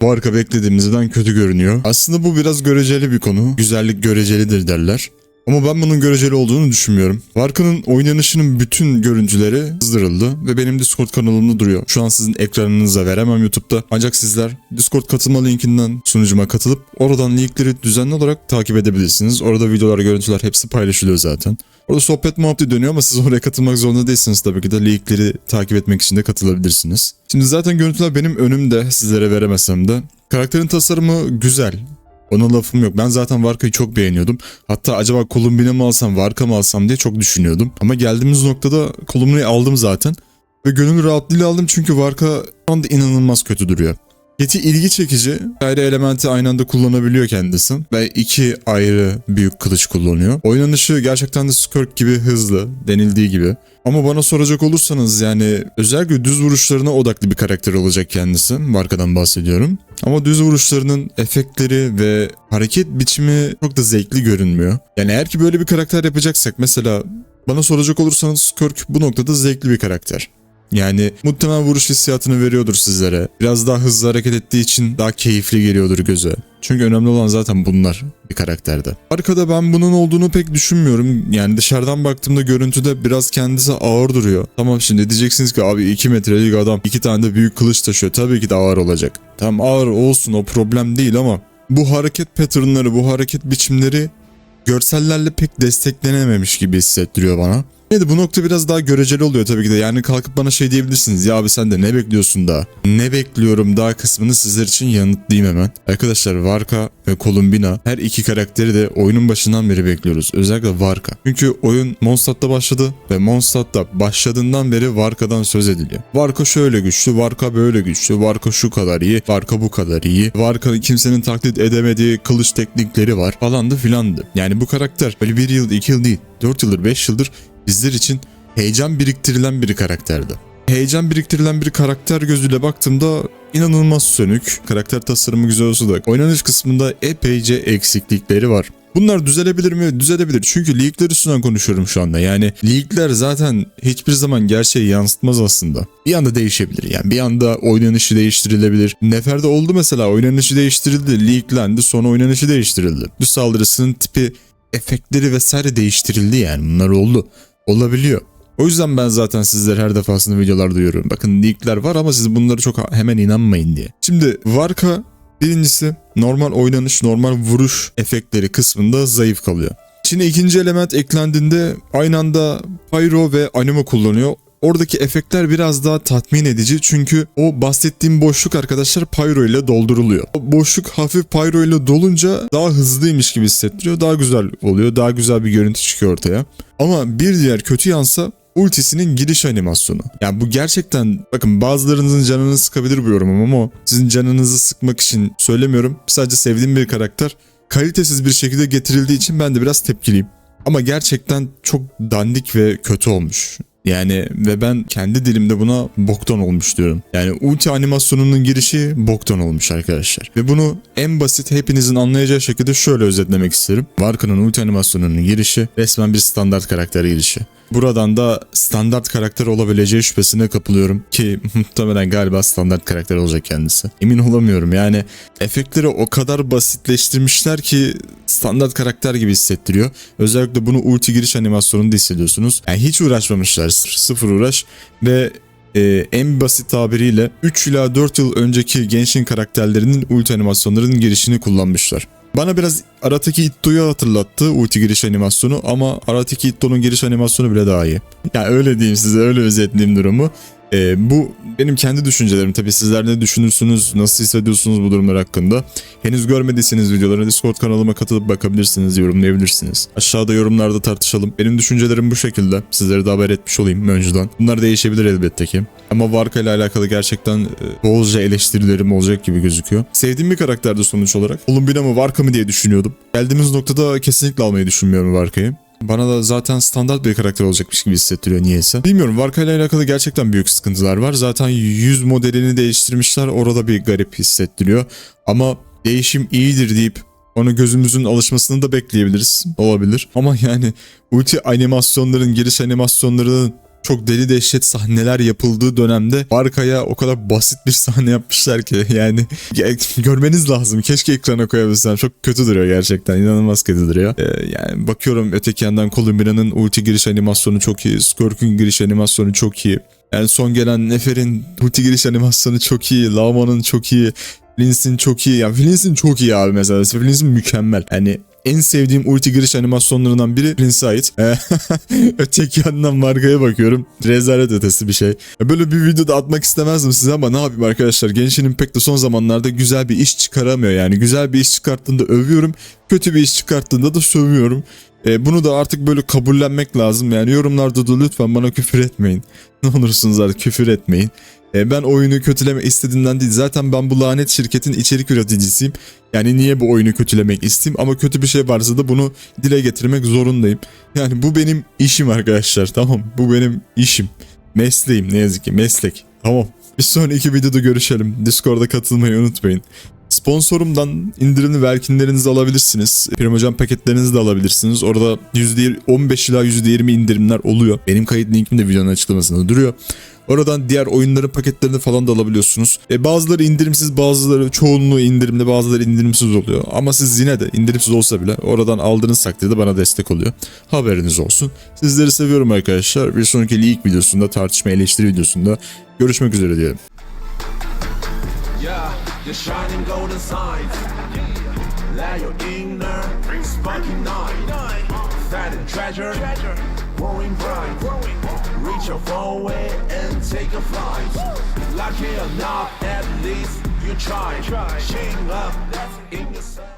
Bu arka beklediğimizden kötü görünüyor. Aslında bu biraz göreceli bir konu. Güzellik görecelidir derler. Ama ben bunun göreceli olduğunu düşünmüyorum. Varka'nın oynanışının bütün görüntüleri sızdırıldı ve benim Discord kanalımda duruyor. Şu an sizin ekranınıza veremem YouTube'da. Ancak sizler Discord katılma linkinden sunucuma katılıp oradan linkleri düzenli olarak takip edebilirsiniz. Orada videolar, görüntüler hepsi paylaşılıyor zaten. Orada sohbet muhabbeti dönüyor ama siz oraya katılmak zorunda değilsiniz tabii ki de linkleri takip etmek için de katılabilirsiniz. Şimdi zaten görüntüler benim önümde sizlere veremesem de. Karakterin tasarımı güzel. Ona lafım yok. Ben zaten Varka'yı çok beğeniyordum. Hatta acaba Columbine mi alsam, Varka mı alsam diye çok düşünüyordum. Ama geldiğimiz noktada Columbine'yi aldım zaten. Ve gönül rahatlığıyla aldım çünkü Varka şu anda inanılmaz kötü duruyor. Yeti ilgi çekici. Ayrı elementi aynı anda kullanabiliyor kendisi. Ve iki ayrı büyük kılıç kullanıyor. Oynanışı gerçekten de Skirk gibi hızlı denildiği gibi. Ama bana soracak olursanız yani özellikle düz vuruşlarına odaklı bir karakter olacak kendisi. Markadan bahsediyorum. Ama düz vuruşlarının efektleri ve hareket biçimi çok da zevkli görünmüyor. Yani eğer ki böyle bir karakter yapacaksak mesela bana soracak olursanız Skirk bu noktada zevkli bir karakter. Yani muhtemelen vuruş hissiyatını veriyordur sizlere. Biraz daha hızlı hareket ettiği için daha keyifli geliyordur göze. Çünkü önemli olan zaten bunlar bir karakterde. Arkada ben bunun olduğunu pek düşünmüyorum. Yani dışarıdan baktığımda görüntüde biraz kendisi ağır duruyor. Tamam şimdi diyeceksiniz ki abi 2 metrelik adam 2 tane de büyük kılıç taşıyor. Tabii ki de ağır olacak. Tamam ağır olsun o problem değil ama bu hareket patternları, bu hareket biçimleri görsellerle pek desteklenememiş gibi hissettiriyor bana. Yine de bu nokta biraz daha göreceli oluyor tabii ki de. Yani kalkıp bana şey diyebilirsiniz. Ya abi sen de ne bekliyorsun daha? Ne bekliyorum daha kısmını sizler için yanıtlayayım hemen. Arkadaşlar Varka ve Columbina her iki karakteri de oyunun başından beri bekliyoruz. Özellikle Varka. Çünkü oyun Mondstadt'ta başladı ve Mondstadt'ta başladığından beri Varka'dan söz ediliyor. Varka şöyle güçlü, Varka böyle güçlü, Varka şu kadar iyi, Varka bu kadar iyi, Varka kimsenin taklit edemediği kılıç teknikleri var falandı filandı. Yani bu karakter böyle bir yıl, iki yıl değil, dört yıldır, beş yıldır bizler için heyecan biriktirilen bir karakterdi. Heyecan biriktirilen bir karakter gözüyle baktığımda inanılmaz sönük. Karakter tasarımı güzel olsa da oynanış kısmında epeyce eksiklikleri var. Bunlar düzelebilir mi? Düzelebilir. Çünkü leakler üstünden konuşuyorum şu anda. Yani leakler zaten hiçbir zaman gerçeği yansıtmaz aslında. Bir anda değişebilir. Yani bir anda oynanışı değiştirilebilir. Nefer'de oldu mesela oynanışı değiştirildi, leaklendi, sonra oynanışı değiştirildi. Düz saldırısının tipi, efektleri vesaire değiştirildi yani bunlar oldu. Olabiliyor. O yüzden ben zaten sizlere her defasında videolar duyuyorum. Bakın leakler var ama siz bunları çok hemen inanmayın diye. Şimdi Varka birincisi normal oynanış, normal vuruş efektleri kısmında zayıf kalıyor. Şimdi ikinci element eklendiğinde aynı anda pyro ve anima kullanıyor. Oradaki efektler biraz daha tatmin edici çünkü o bahsettiğim boşluk arkadaşlar pyro ile dolduruluyor. O boşluk hafif pyro ile dolunca daha hızlıymış gibi hissettiriyor. Daha güzel oluyor. Daha güzel bir görüntü çıkıyor ortaya. Ama bir diğer kötü yansa ultisinin giriş animasyonu. Yani bu gerçekten bakın bazılarınızın canını sıkabilir bu yorumum ama sizin canınızı sıkmak için söylemiyorum. Sadece sevdiğim bir karakter kalitesiz bir şekilde getirildiği için ben de biraz tepkiliyim. Ama gerçekten çok dandik ve kötü olmuş. Yani ve ben kendi dilimde buna boktan olmuş diyorum. Yani ulti animasyonunun girişi boktan olmuş arkadaşlar. Ve bunu en basit hepinizin anlayacağı şekilde şöyle özetlemek isterim. Varka'nın ulti animasyonunun girişi resmen bir standart karakter girişi. Buradan da standart karakter olabileceği şüphesine kapılıyorum ki muhtemelen galiba standart karakter olacak kendisi. Emin olamıyorum yani efektleri o kadar basitleştirmişler ki standart karakter gibi hissettiriyor. Özellikle bunu ulti giriş animasyonunda hissediyorsunuz. Yani hiç uğraşmamışlar sıfır uğraş ve e, en basit tabiriyle 3 ila 4 yıl önceki gençin karakterlerinin ulti animasyonlarının girişini kullanmışlar. Bana biraz Arataki Itto'yu hatırlattı ulti giriş animasyonu ama Arataki Itto'nun giriş animasyonu bile daha iyi. Yani öyle diyeyim size öyle özetleyeyim durumu. Ee, bu benim kendi düşüncelerim. Tabii sizler ne düşünürsünüz, nasıl hissediyorsunuz bu durumlar hakkında. Henüz görmediyseniz videoları Discord kanalıma katılıp bakabilirsiniz, yorumlayabilirsiniz. Aşağıda yorumlarda tartışalım. Benim düşüncelerim bu şekilde. Sizlere de haber etmiş olayım önceden. Bunlar değişebilir elbette ki. Ama Varka ile alakalı gerçekten e, bolca eleştirilerim olacak gibi gözüküyor. Sevdiğim bir karakterdi sonuç olarak. Columbina mı Varka mı diye düşünüyordum. Geldiğimiz noktada kesinlikle almayı düşünmüyorum Varka'yı. Bana da zaten standart bir karakter olacakmış gibi hissettiriyor niyeyse. Bilmiyorum Varka ile alakalı gerçekten büyük sıkıntılar var. Zaten yüz modelini değiştirmişler orada bir garip hissettiriyor. Ama değişim iyidir deyip onu gözümüzün alışmasını da bekleyebiliriz. Olabilir. Ama yani ulti animasyonların, giriş animasyonlarının çok deli dehşet sahneler yapıldığı dönemde arkaya o kadar basit bir sahne yapmışlar ki yani ya, görmeniz lazım. Keşke ekrana koyabilsem. Çok kötü duruyor gerçekten. İnanılmaz kötü duruyor. Ee, yani bakıyorum öteki yandan Columbia'nın ulti giriş animasyonu çok iyi. Skork'un giriş animasyonu çok iyi. Yani son gelen Nefer'in ulti giriş animasyonu çok iyi. Laoman'ın çok iyi. Flins'in çok iyi. Yani Flins'in çok iyi abi mesela. Flins'in mükemmel. Yani en sevdiğim ulti giriş animasyonlarından biri Prince'e ait. Ee, Öteki yandan markaya bakıyorum. Rezalet ötesi bir şey. Böyle bir video da atmak istemezdim size ama ne yapayım arkadaşlar. Genshin Impact de son zamanlarda güzel bir iş çıkaramıyor yani. Güzel bir iş çıkarttığında övüyorum. Kötü bir iş çıkarttığında da sövüyorum. Ee, bunu da artık böyle kabullenmek lazım. Yani yorumlarda da lütfen bana küfür etmeyin. Ne olursunuz artık küfür etmeyin. Ee, ben oyunu kötüleme istediğimden değil. Zaten ben bu lanet şirketin içerik üreticisiyim. Yani niye bu oyunu kötülemek isteyeyim ama kötü bir şey varsa da bunu dile getirmek zorundayım. Yani bu benim işim arkadaşlar tamam bu benim işim. Mesleğim ne yazık ki meslek. Tamam. Bir sonraki videoda görüşelim. Discord'a katılmayı unutmayın. Sponsorumdan indirimli verkinlerinizi alabilirsiniz. Primocan paketlerinizi de alabilirsiniz. Orada %15 ila %20 indirimler oluyor. Benim kayıt linkim de videonun açıklamasında duruyor. Oradan diğer oyunların paketlerini falan da alabiliyorsunuz. E, bazıları indirimsiz, bazıları çoğunluğu indirimli, bazıları indirimsiz oluyor. Ama siz yine de indirimsiz olsa bile oradan aldığınız takdirde bana destek oluyor. Haberiniz olsun. Sizleri seviyorum arkadaşlar. Bir sonraki ilk videosunda, tartışma eleştiri videosunda görüşmek üzere diyelim. The shining golden signs. Let your inner sparking. Find a treasure, growing bright. Reach your phone way and take a flight. Lucky or not, at least you try. Shing up in yourself.